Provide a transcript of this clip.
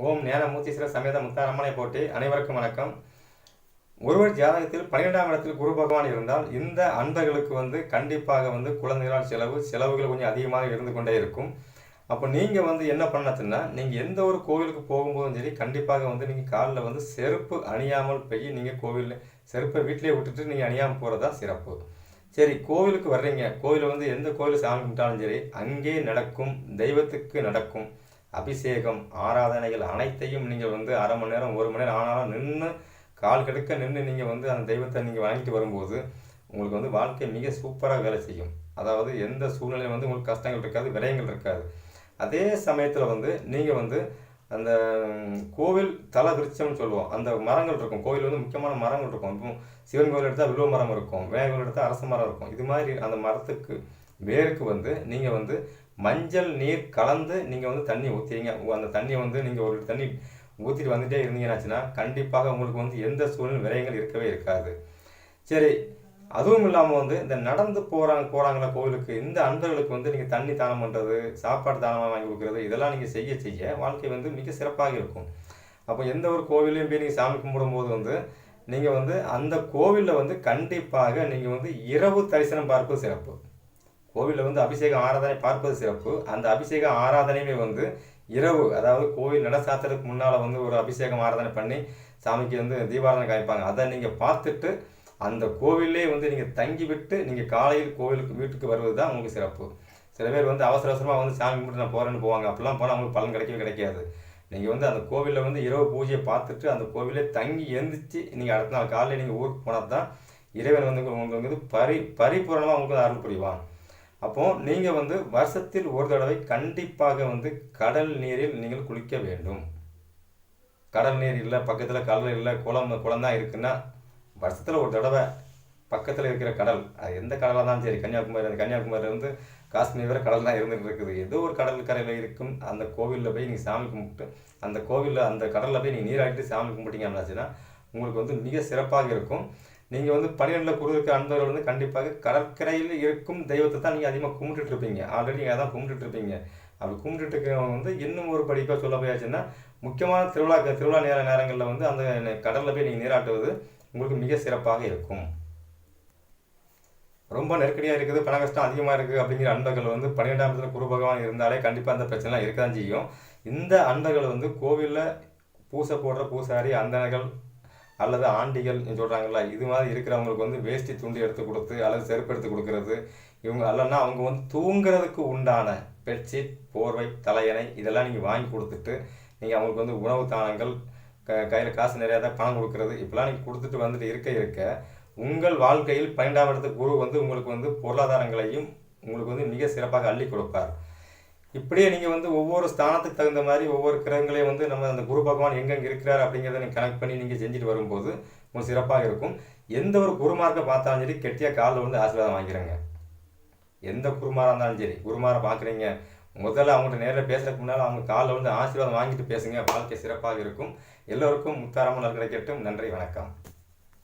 ஓம் ஞானமூர்த்தீஸ்வர சமேத முத்தாரம்மனை போட்டி அனைவருக்கும் வணக்கம். ஒருவர் ஜாதகத்தில் பன்னிரெண்டாம் இடத்தில் குரு பகவான் இருந்தால் இந்த அன்பர்களுக்கு வந்து கண்டிப்பாக வந்து குழந்தைகளால் செலவு செலவுகள் கொஞ்சம் அதிகமாக இருந்து கொண்டே இருக்கும். அப்போ நீங்கள் வந்து என்ன பண்ணச்சுன்னா நீங்கள் எந்த ஒரு கோவிலுக்கு போகும்போதும் சரி கண்டிப்பாக வந்து நீங்கள் காலில் வந்து செருப்பு அணியாமல் போய் நீங்கள் கோவிலில் செருப்பை வீட்டிலே விட்டுட்டு நீங்கள் அணியாமல் போகிறது தான் சிறப்பு. சரி கோவிலுக்கு வர்றீங்க. கோவில் வந்து எந்த கோவில் சாமி கும்பிட்டாலும் சரி அங்கே நடக்கும் தெய்வத்துக்கு நடக்கும். அபிஷேகம் ஆராதனைகள் அனைத்தையும் நீங்கள் வந்து அரை மணி நேரம் ஒரு மணி நேரம் ஆனாலும் நின்று கால் கெடுக்க நின்று நீங்கள் வந்து அந்த தெய்வத்தை நீங்கள் வணங்கிட்டு வரும்போது உங்களுக்கு வந்து வாழ்க்கை மிக சூப்பராக வேலை செய்யும். அதாவது எந்த சூழ்நிலையும் வந்து உங்களுக்கு கஷ்டங்கள் இருக்காது விரயங்கள் இருக்காது. அதே சமயத்தில் வந்து நீங்கள் வந்து அந்த கோவில் தல விருட்சம்னு சொல்லுவோம். அந்த மரங்கள் இருக்கும். கோவில் வந்து முக்கியமான மரங்கள் இருக்கும். இப்போ சிவன் கோவில் எடுத்தால் வில்வ மரம் இருக்கும். விநாயகர் கோவில் எடுத்தால் அரச மரம் இருக்கும். இது மாதிரி அந்த மரத்துக்கு வேருக்கு வந்து நீங்கள் வந்து மஞ்சள் நீர் கலந்து நீங்கள் வந்து தண்ணி ஊற்றுறீங்க அந்த தண்ணியை வந்து நீங்கள் ஒரு தண்ணி ஊற்றிட்டு வந்துகிட்டே இருந்தீங்கன்னாச்சுன்னா கண்டிப்பாக உங்களுக்கு வந்து எந்த சூழ்நிலை விரயங்கள் இருக்கவே இருக்காது. சரி அதுவும் இல்லாமல் வந்து இந்த நடந்து போகிறாங்க போகிறாங்களா கோவிலுக்கு இந்த அன்பர்களுக்கு வந்து நீங்கள் தண்ணி தானம் பண்ணுறது சாப்பாடு தானமாக வாங்கி கொடுக்குறது இதெல்லாம் நீங்கள் செய்ய செய்ய வாழ்க்கை வந்து மிக சிறப்பாக இருக்கும். அப்போ எந்த ஒரு கோவிலையும் போய் நீங்கள் சாமி கும்பிடும்போது வந்து நீங்கள் வந்து அந்த கோவிலில் வந்து கண்டிப்பாக நீங்கள் வந்து இரவு தரிசனம் பார்ப்பது சிறப்பு. கோவிலில் வந்து அபிஷேகம் ஆராதனை பார்ப்பது சிறப்பு. அந்த அபிஷேக ஆராதனையுமே வந்து இரவு அதாவது கோவில் நட சாத்துறதுக்கு முன்னால் வந்து ஒரு அபிஷேகம் ஆராதனை பண்ணி சாமிக்கு வந்து தீபாராதனை காமிப்பாங்க. அதை நீங்கள் பார்த்துட்டு அந்த கோவிலே வந்து நீங்கள் தங்கி விட்டு நீங்கள் காலையில் கோவிலுக்கு வீட்டுக்கு வருவது தான் உங்களுக்கு சிறப்பு. சில பேர் வந்து அவசர அவசரமாக வந்து சாமி கும்பிட்டு நான் போகிறேன்னு போவாங்க. அப்படிலாம் போனால் அவங்களுக்கு பலன் கிடைக்கவே கிடைக்காது. நீங்கள் வந்து அந்த கோவிலில் வந்து இரவு பூஜையை பார்த்துட்டு அந்த கோவிலே தங்கி எழுந்திரிச்சு நீங்கள் அடுத்த நாள் காலையில் நீங்கள் ஊருக்கு போனால் தான் இறைவன் வந்து உங்களுக்கு வந்து பரி பரிபூரணமாக உங்களுக்கு அருள் புரிவான். அப்போது நீங்கள் வந்து வருஷத்தில் ஒரு தடவை கண்டிப்பாக வந்து கடல் நீரில் நீங்கள் குளிக்க வேண்டும். கடல் நீர் இல்லை பக்கத்தில் கடல் இல்லை குளம் குளம் தான் இருக்குன்னா வருஷத்தில் ஒரு தடவை பக்கத்தில் இருக்கிற கடல் அது எந்த கடலாக தான் சரி கன்னியாகுமரி அந்த கன்னியாகுமரியிலேருந்து காஷ்மீர் வரை கடல் தான் இருந்துகிட்டு இருக்குது. ஏதோ ஒரு கடல் கரையில் இருக்கும் அந்த கோவிலில் போய் நீங்கள் சாமி கும்பிட்டு அந்த கோவிலில் அந்த கடலில் போய் நீங்கள் நீராடிட்டு சாமி கும்பிட்டீங்க அப்படின்னாச்சுன்னா உங்களுக்கு வந்து மிக சிறப்பாக இருக்கும். நீங்கள் வந்து பன்னிரெண்டில் குரு இருக்க அன்பர்கள் வந்து கண்டிப்பாக கடற்கரையில் இருக்கும் தெய்வத்தை தான் நீங்கள் அதிகமாக கும்பிட்டுட்டு இருப்பீங்க ஆல்ரெடி நீங்கள் அதான் கும்பிட்டுட்டு இருப்பீங்க அப்படி கும்பிட்டுட்டு இருக்கவங்க வந்து இன்னும் ஒரு படிப்பாக சொல்ல போயாச்சுன்னா முக்கியமான திருவிழா திருவிழா நேர நேரங்களில் வந்து அந்த கடலில் போய் நீங்கள் நீராட்டுவது உங்களுக்கு மிக சிறப்பாக இருக்கும். ரொம்ப நெருக்கடியாக இருக்குது பண கஷ்டம் அதிகமாக இருக்குது அப்படிங்கிற அன்பர்கள் வந்து பன்னிரெண்டாம் இடத்துல குரு பகவான் இருந்தாலே கண்டிப்பாக அந்த பிரச்சனைலாம் இருக்க தான் செய்யும். இந்த அன்பர்கள் வந்து கோவிலில் பூசை போடுற பூசாரி அந்தனர்கள் அல்லது ஆண்டிகள் சொல்கிறாங்கல்ல இது மாதிரி இருக்கிறவங்களுக்கு வந்து வேஷ்டி துண்டு எடுத்து கொடுத்து அல்லது செருப்பு எடுத்து கொடுக்கறது இவங்க அல்லன்னா அவங்க வந்து தூங்குறதுக்கு உண்டான பெட்ஷீட் போர்வை தலையணை இதெல்லாம் நீங்கள் வாங்கி கொடுத்துட்டு நீங்கள் அவங்களுக்கு வந்து உணவு தானங்கள் க கையில் காசு நிறையா தான் பணம் கொடுக்கறது இப்பெல்லாம் நீங்கள் கொடுத்துட்டு வந்துட்டு இருக்க இருக்க உங்கள் வாழ்க்கையில் பன்னெண்டாம் இடத்து குரு வந்து உங்களுக்கு வந்து பொருளாதாரங்களையும் உங்களுக்கு வந்து மிக சிறப்பாக அள்ளி கொடுப்பார். இப்படியே நீங்கள் வந்து ஒவ்வொரு ஸ்தானத்துக்கு தகுந்த மாதிரி ஒவ்வொரு கிரகங்களையும் வந்து நம்ம அந்த குரு பகவான் எங்கெங்கே இருக்கிறார் அப்படிங்கிறத நீங்கள் கனெக்ட் பண்ணி நீங்கள் செஞ்சுட்டு வரும்போது உங்களுக்கு சிறப்பாக இருக்கும். எந்த ஒரு குருமார்க்கை பார்த்தாலும் சரி கெட்டியாக காலில் வந்து ஆசீர்வாதம் வாங்கிக்கிறங்க எந்த குருமாராக இருந்தாலும் சரி குருமாரை பார்க்குறீங்க. முதல்ல அவங்கள்ட்ட நேரில் பேசுறதுக்கு முன்னால் அவங்க காலில் வந்து ஆசீர்வாதம் வாங்கிட்டு பேசுங்க. வாழ்க்கை சிறப்பாக இருக்கும். எல்லோருக்கும் முத்தாரமாக கிடைக்கட்டும். நன்றி வணக்கம்.